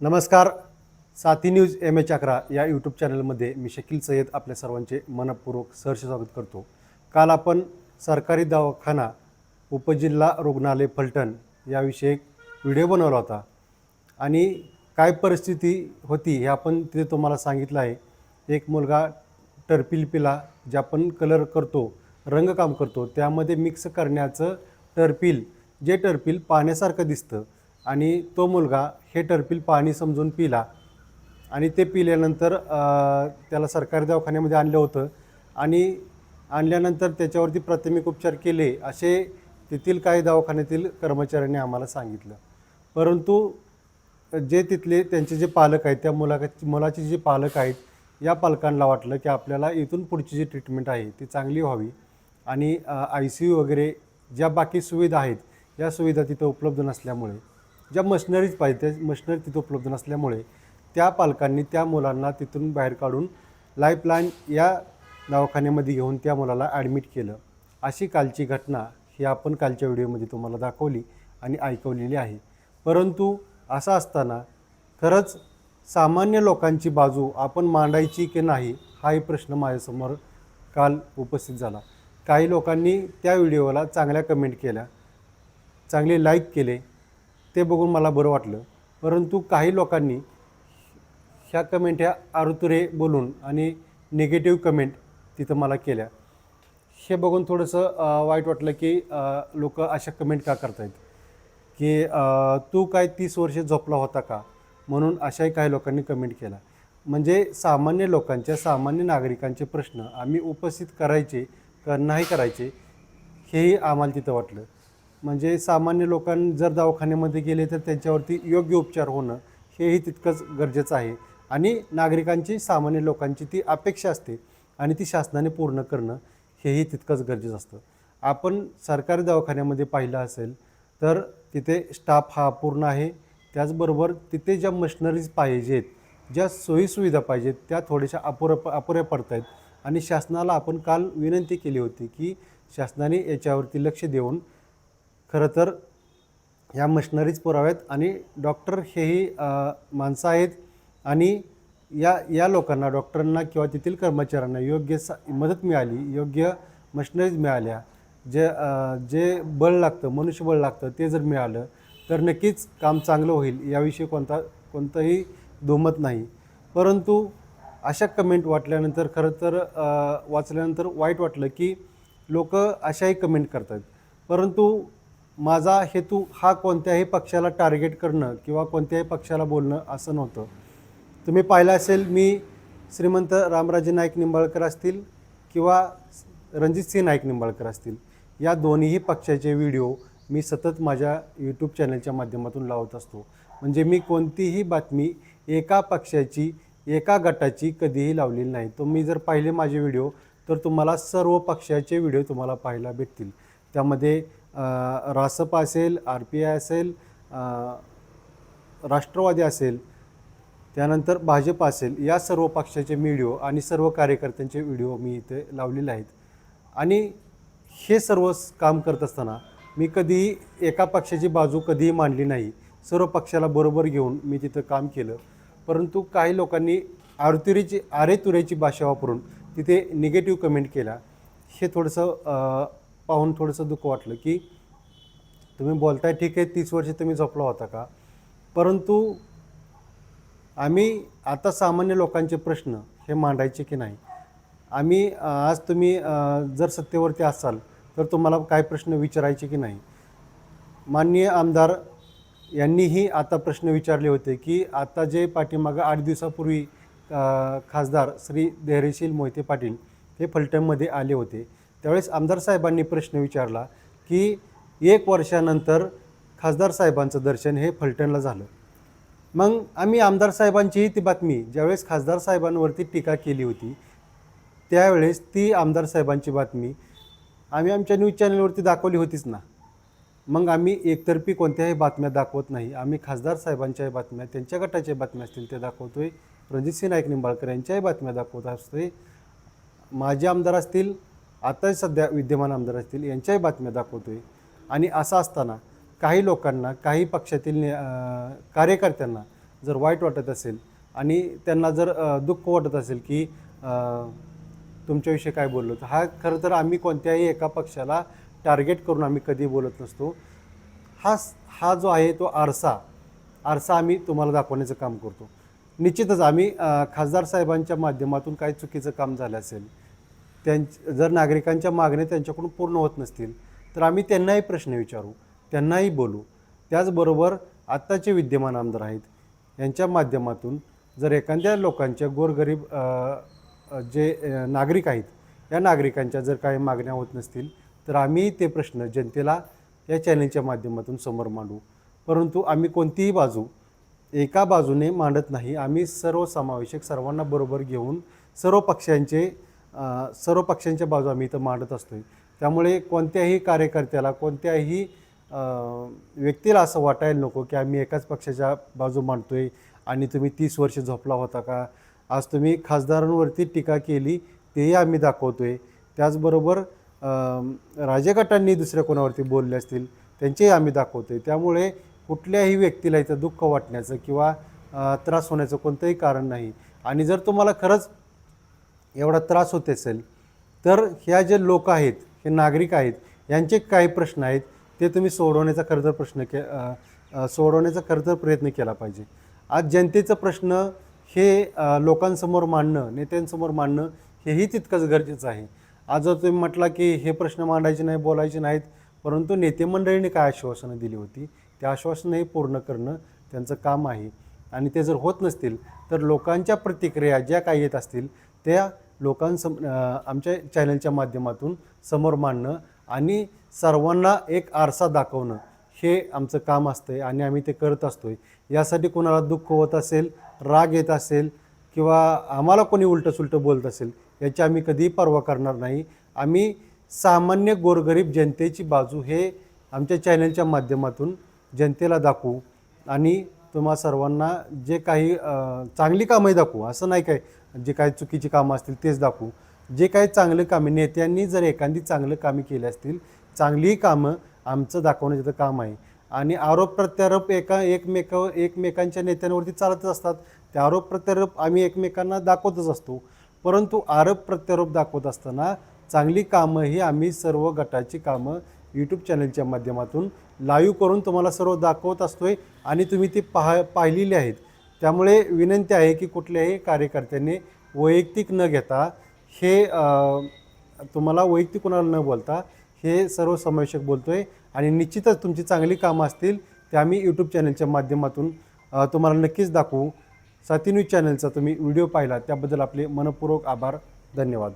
नमस्कार. साथी news M H अकरा या यूट्यूब चॅनलमध्ये मी शकील सय्यद आपल्या सर्वांचे मनपूर्वक सहर्ष स्वागत करतो. काल आपण सरकारी दवाखाना उपजिल्हा रुग्णालय फलटण याविषयी एक व्हिडिओ बनवला होता. आणि काय परिस्थिती होती हे आपण तिथे तुम्हाला सांगितलं आहे. एक मुलगा टर्पिल पिला जे आपण कलर करतो रंगकाम करतो त्यामध्ये मिक्स करण्याचं टर्पिल जे टर्पिल पाण्यासारखं दिसतं आणि तो मुलगा हे टर्पिल पाणी समजून पिला. आणि ते पिल्यानंतर त्याला सरकारी दवाखान्यामध्ये आणलं होतं. आणि आणल्यानंतर त्याच्यावरती प्राथमिक उपचार केले असे तेथील काही दवाखान्यातील कर्मचाऱ्यांनी आम्हाला सांगितलं. परंतु जे तिथले त्यांचे जे पालक आहेत त्या मुलाची मुलाचे जे पालक आहेत या पालकांना वाटलं की आपल्याला इथून पुढची जी ट्रीटमेंट आहे ती चांगली व्हावी. आणि आय सी यू वगैरे ज्या बाकी सुविधा आहेत या सुविधा तिथं उपलब्ध नसल्यामुळे ज्या मशनरीज पाहिजे त्या तिथं उपलब्ध नसल्यामुळे त्या पालकांनी त्या मुलांना तिथून बाहेर काढून लाईफलाईन या दवाखान्यामध्ये घेऊन त्या मुलाला ॲडमिट केलं. अशी कालची घटना ही आपण कालच्या व्हिडिओमध्ये तुम्हाला दाखवली आणि ऐकवलेली आहे. परंतु असं असताना खरंच सामान्य लोकांची बाजू आपण मांडायची की नाही हाही प्रश्न माझ्यासमोर काल उपस्थित झाला. काही लोकांनी त्या व्हिडिओला चांगल्या कमेंट केल्या चांगले लाईक केले ते बघून मला बरं वाटलं. परंतु काही लोकांनी ह्या कमेंट ह्या आरुतुरे बोलून आणि निगेटिव्ह कमेंट तिथं मला केल्या. हे बघून थोडंसं वाईट वाटलं की लोक अशा कमेंट का करतायत? की तू काय तीस वर्षे झोपला होता का? म्हणून अशाही काही लोकांनी कमेंट केला. म्हणजे सामान्य लोकांच्या सामान्य नागरिकांचे प्रश्न आम्ही उपस्थित करायचे का नाही करायचे हेही आम्हाला तिथं वाटलं. म्हणजे सामान्य लोकां जर दवाखान्यामध्ये गेले तर त्यांच्यावरती योग्य उपचार होणं हेही तितकंच गरजेचं आहे. आणि नागरिकांची सामान्य लोकांची ती अपेक्षा असते आणि ती शासनाने पूर्ण करणं हेही तितकंच गरजेचं असतं. आपण सरकारी दवाखान्यामध्ये पाहिलं असेल तर तिथे स्टाफ हा अपूर्ण आहे. त्याचबरोबर तिथे ज्या मशिनरीज पाहिजेत ज्या सोयीसुविधा पाहिजेत त्या थोड्याशा अपुऱ्या अपुऱ्या पडत आहेत आणि शासनाला आपण काल विनंती केली होती की शासनाने याच्यावरती लक्ष देऊन खरं तर ह्या मशनरीज पुराव्यात आणि डॉक्टर हेही माणसं आहेत आणि या या लोकांना डॉक्टरांना किंवा तेथील कर्मचाऱ्यांना योग्य सा मदत मिळाली योग्य मशनरीज मिळाल्या जे जे बळ लागतं मनुष्यबळ लागतं ते जर मिळालं तर नक्कीच काम चांगलं होईल याविषयी कोणता कोणतंही दुमत नाही. परंतु अशा कमेंट वाटल्यानंतर खरं तर वाचल्यानंतर वाईट वाटलं की लोक अशाही कमेंट करतात. परंतु माझा हेतू हा कोणत्याही पक्षाला टार्गेट करणं किंवा कोणत्याही पक्षाला बोलणं असं नव्हतं. तुम्ही पाहिलं असेल मी श्रीमंत रामराजे नाईक निंबाळकर असतील किंवा रणजितसिंह नाईक निंबाळकर असतील या दोन्हीही पक्षाचे व्हिडिओ मी सतत माझ्या यूट्यूब चॅनलच्या माध्यमातून लावत असतो. म्हणजे मी कोणतीही बातमी एका पक्षाची एका गटाची कधीही लावलेली नाही. तुम्ही जर पाहिले माझे व्हिडिओ तर तुम्हाला सर्व पक्षाचे व्हिडिओ तुम्हाला पाहायला भेटतील. त्यामध्ये रासप असेल आर पी आय असेल राष्ट्रवादी असेल त्यानंतर भाजप असेल या सर्व पक्षाचे व्हिडिओ आणि सर्व कार्यकर्त्यांचे व्हिडिओ मी इथे लावलेले आहेत. आणि हे सर्व काम करत असताना मी कधीही एका पक्षाची बाजू कधीही मांडली नाही. सर्व पक्षाला बरोबर घेऊन मी तिथं काम केलं. परंतु काही लोकांनी आरतुरीची आरेतुऱ्याची भाषा वापरून तिथे निगेटिव्ह कमेंट केला. हे थोडंसं पाहून थोडंसं दुःख वाटलं की तुम्ही बोलताय ठीक आहे तीस वर्षे तुम्ही झोपला होता का? परंतु आम्ही आता सामान्य लोकांचे प्रश्न हे मांडायचे की नाही? आम्ही आज तुम्ही जर सत्तेवरती असाल तर तुम्हाला काय प्रश्न विचारायचे की नाही? माननीय आमदार यांनीही आता प्रश्न विचारले होते की आता जे पाठीमागं आठ दिवसापूर्वी खासदार श्री धैर्यशील मोहिते पाटील हे फलटणमध्ये आले होते. त्यावेळेस आमदार साहेबांनी प्रश्न विचारला की एक वर्षानंतर खासदार साहेबांचं दर्शन हे फलटणला झालं. मग आम्ही आमदार साहेबांचीही ती बातमी ज्यावेळेस खासदार साहेबांवरती टीका केली होती त्यावेळेस ती आमदार साहेबांची बातमी आम्ही आमच्या न्यूज चॅनलवरती दाखवली होतीच ना. मग आम्ही एकतर्फी कोणत्याही बातम्या दाखवत नाही. आम्ही खासदार साहेबांच्याही बातम्या त्यांच्या गटाच्या बातम्या असतील ते दाखवतोय. रणजितसिंह नाईक निंबाळकर यांच्याही बातम्या दाखवत असतोय. माजी आमदार असतील आता सध्या विद्यमान आमदार असतील यांच्याही बातम्या दाखवतोय. आणि असं असताना काही लोकांना काही पक्षातील कार्यकर्त्यांना जर वाईट वाटत असेल आणि त्यांना जर दुःख वाटत असेल की तुमच्याविषयी काय बोललो तर हा खरं तर आम्ही कोणत्याही एका पक्षाला टार्गेट करून आम्ही कधी बोलत नसतो. हा हा जो आहे तो आरसा आरसा आम्ही तुम्हाला दाखवण्याचं काम करतो. निश्चितच आम्ही खासदार साहेबांच्या माध्यमातून काही चुकीचं काम झालं असेल त्यां जर नागरिकांच्या मागण्या त्यांच्याकडून पूर्ण होत नसतील तर आम्ही त्यांनाही प्रश्न विचारू त्यांनाही बोलू. त्याचबरोबर आत्ताचे विद्यमान आमदार आहेत यांच्या माध्यमातून जर एखाद्या लोकांच्या गोरगरीब जे नागरिक आहेत या नागरिकांच्या जर काही मागण्या होत नसतील तर आम्ही ते प्रश्न जनतेला या चॅनलच्या माध्यमातून समोर मांडू. परंतु आम्ही कोणतीही बाजू एका बाजूने मांडत नाही. आम्ही सर्व समावेशक सर्वांना बरोबर घेऊन सर्व पक्षांचे सर्व पक्षांच्या बाजू आम्ही इथं मांडत असतो त्यामुळे कोणत्याही कार्यकर्त्याला कोणत्याही व्यक्तीला असं वाटायला नको की आम्ही एकाच पक्षाच्या बाजू मांडतोय आणि तुम्ही तीस वर्ष झोपला होता का? आज तुम्ही खासदारांवरती टीका केली तेही आम्ही दाखवतोय. त्याचबरोबर राजगटांनी दुसऱ्या कोणावरती बोलले असतील त्यांचेही आम्ही दाखवतोय. त्यामुळे कुठल्याही व्यक्तीला इथं दुःख वाटण्याचं किंवा त्रास होण्याचं कोणतंही कारण नाही. आणि जर तुम्हाला खरंच एवढा त्रास होत असेल तर ह्या जे लोक आहेत हे नागरिक आहेत यांचे काही प्रश्न आहेत ते तुम्ही सोडवण्याचा खरं तर प्रश्न के सोडवण्याचा खरं तर प्रयत्न केला पाहिजे. आज जनतेचं प्रश्न हे लोकांसमोर मांडणं नेत्यांसमोर मांडणं हेही तितकंच गरजेचं आहे. आज जर तुम्ही म्हटला की हे प्रश्न मांडायचे नाही बोलायचे नाहीत परंतु नेते मंडळीने काय आश्वासनं दिली होती ते आश्वासनंही पूर्ण करणं त्यांचं काम आहे. आणि ते जर होत नसतील तर लोकांच्या प्रतिक्रिया ज्या काही येत असतील त्या लोकांसम आमच्या चॅनलच्या माध्यमातून समोर मांडणं आणि सर्वांना एक आरसा दाखवणं हे आमचं काम असतं आहे आणि आम्ही ते करत असतो आहे यासाठी कोणाला दुःख होत असेल राग येत असेल किंवा आम्हाला कोणी उलटं सुलटं बोलत असेल याची आम्ही कधीही पर्वा करणार नाही. आम्ही सामान्य गोरगरीब जनतेची बाजू हे आमच्या चॅनलच्या माध्यमातून जनतेला दाखवू आणि तुम्हा सर्वांना जे काही चांगली कामंही दाखवू असं नाही काय जे काही चुकीची कामं असतील तेच दाखवू. जे काही चांगले कामे नेत्यांनी जर एखादी चांगलं कामे केली असतील चांगलीही कामं आमचं दाखवण्याचं काम आहे. आणि आरोप प्रत्यारोप एका एकमेक एकमेकांच्या नेत्यांवरती चालतच असतात. ते आरोप प्रत्यारोप आम्ही एकमेकांना दाखवतच असतो. परंतु आरोप प्रत्यारोप दाखवत असताना चांगली कामं ही आम्ही सर्व गटाची कामं यूट्यूब चॅनलच्या माध्यमातून लाईव्ह करून तुम्हाला सर्व दाखवत असतोय आणि तुम्ही ती पाहा पाहिलेली आहेत. त्यामुळे विनंती आहे की कुठल्याही कार्यकर्त्यांनी वैयक्तिक न घेता हे तुम्हाला वैयक्तिक कोणाला न बोलता हे सर्व समावेशक बोलतो आहे आणि निश्चितच तुमची चांगली कामं असतील ते आम्ही यूट्यूब चॅनलच्या माध्यमातून तुम्हाला नक्कीच दाखवू. साथी न्यूज चॅनलचा तुम्ही व्हिडिओ पाहिला त्याबद्दल आपले मनपूर्वक आभार धन्यवाद.